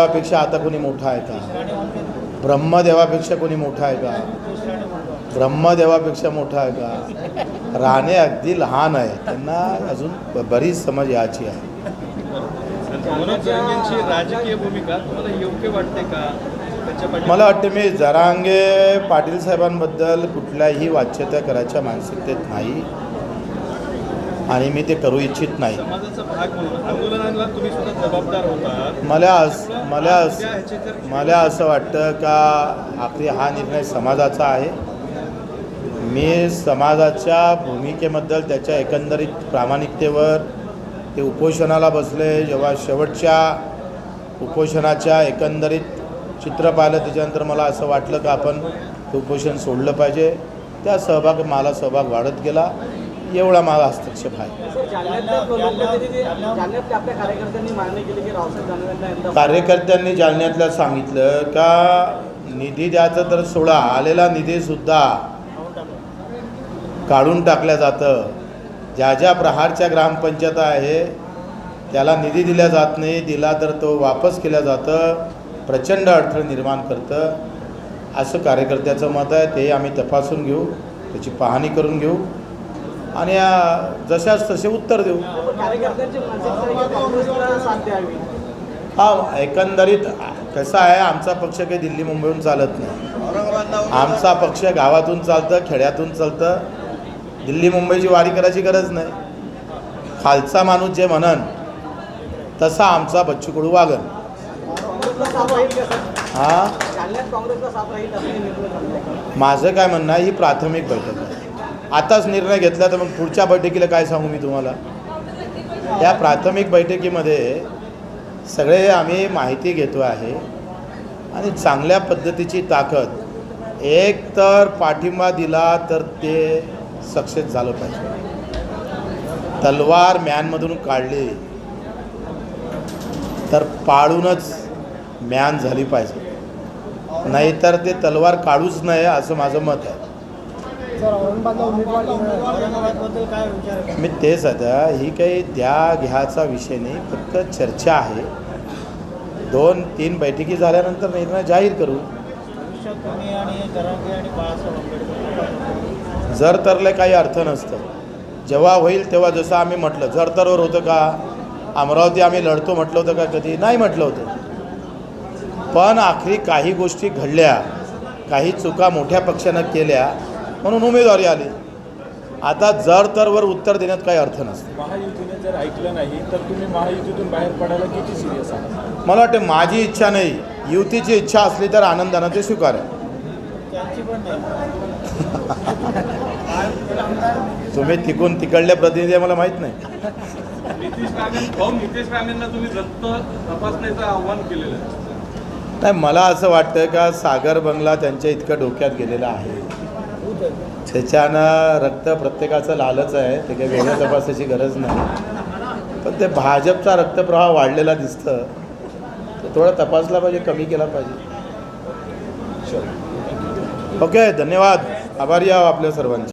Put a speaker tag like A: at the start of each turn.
A: देवापेक्षा आता कोणी मोठा आहे का? ब्रह्मदेवापेक्षा कोणी मोठा आहे का? ब्रह्मदेवापेक्षा मोठा आहे का? राणे अगदी लहान आहे त्यांना अजून बरीच समज याची आहे.
B: मनोज जरांगेंची राजकीय भूमिका तुम्हाला योग्य वाटते का? त्याच्या पाठी-
A: मला वाटते मी जरांगे पाटील साहेबांबद्दल कुठल्याही वाच्यता करायच्या मानसिकतेत नाही. आणि मी ते करू इच्छित नाही. मला अस मला अस मला असं वाटतं का आखरी हा निर्णय समाजाचा आहे. मी समाजाच्या भूमिकेबद्दल त्याच्या एकंदरीत प्रामाणिकतेवर ते उपोषणाला बसले. जेव्हा शेवटच्या उपोषणाच्या एकंदरीत चित्र पाहिलं त्याच्यानंतर मला असं वाटलं का आपण ते उपोषण सोडलं पाहिजे. त्या सहभाग मला सहभाग वाढत गेला. एवढा माझा हस्तक्षेप आहे
C: कार्यकर्त्यांनी
A: जालन्यातल्या सांगितलं का निधी द्यायचं तर सोडा आलेला निधीसुद्धा काढून टाकल्या जातं. ज्या ज्या प्रहारच्या ग्रामपंचायत आहे त्याला निधी दिला जात नाही दिला तर तो वापस केला जातं प्रचंड अडथळे निर्माण करतं. असं कार्यकर्त्याचं मत आहे ते आम्ही तपासून घेऊ त्याची पाहणी करून घेऊ. आणि जशाच तसे उत्तर देऊ. हा एकंदरीत कसं आहे आमचा पक्ष काही दिल्ली मुंबईहून चालत नाही. आमचा पक्ष गावातून चालतं खेड्यातून चालतं. दिल्ली मुंबईची वारी करायची गरज नाही. खालचा माणूस जे म्हणन तसा आमचा बच्चू कडू वागन. हा? माझं काय म्हणणं आहे ही प्राथमिक बैठक आताच निर्णय घेतला तर मग पुढच्या बैठकीला काय सांगू मी तुम्हाला? या प्राथमिक बैठकीमध्ये सगळे आम्ही माहिती घेतो आहे आणि चांगल्या पद्धतीची ताकद एक तर पाठिंबा दिला तर ते सक्सेस झालं पाहिजे. तलवार मॅनमधून काढली तर पाळूनच मॅन झाली पाहिजे. नाहीतर ते तलवार काढूच नये असं माझं मत आहे
C: औरंगाबादबद्दल काय विचार आहे
A: मी तेच आता ही काही द्या घ्याचा विषय नाही फक्त चर्चा आहे. दोन तीन बैठकी झाल्यानंतर निर्णय जाहीर करू. जर तरले काही अर्थ नसतं. जेव्हा होईल तेव्हा जसं आम्ही म्हटलं जर तरवर होतं का? अमरावती आम्ही लढतो म्हटलं होतं का कधी? नाही म्हटलं होतं. पण आखरी काही गोष्टी घडल्या काही चुका मोठ्या पक्षानं केल्या म्हणून उमेदवारी आली. आता जर तरवर उत्तर देण्यात काही अर्थ नसतं.
D: महायुतीने जर ऐकलं नाही तर तुम्ही महायुतीतून बाहेर पडायला किती सिरियस आहात?
A: मला वाटतं माझी इच्छा नाही. युतीची इच्छा असली तर आनंदानं ते स्वीकार
C: त्यांची पण नाही.
A: तुम्ही तिकून तिकडल्या प्रतिनिधी मला माहीत नाही.
B: नितीश राणे भाऊ नितीश राणेंना तुम्ही रक्त तपासण्याचं आव्हान केलेलं आहे.
A: नाही मला असं वाटतं का सागर बंगला त्यांच्या इतकं डोक्यात गेलेला आहे. त्याच्यानं रक्त प्रत्येकाचं लालच आहे. ते काही वेगळ्या तपासाची गरज नाही. पण ते भाजपचा रक्तप्रवाह वाढलेला दिसतं. तर थोडा तपासला पाहिजे कमी केला पाहिजे. ओके धन्यवाद. आभारी आहो आपल्या सर्वांचे.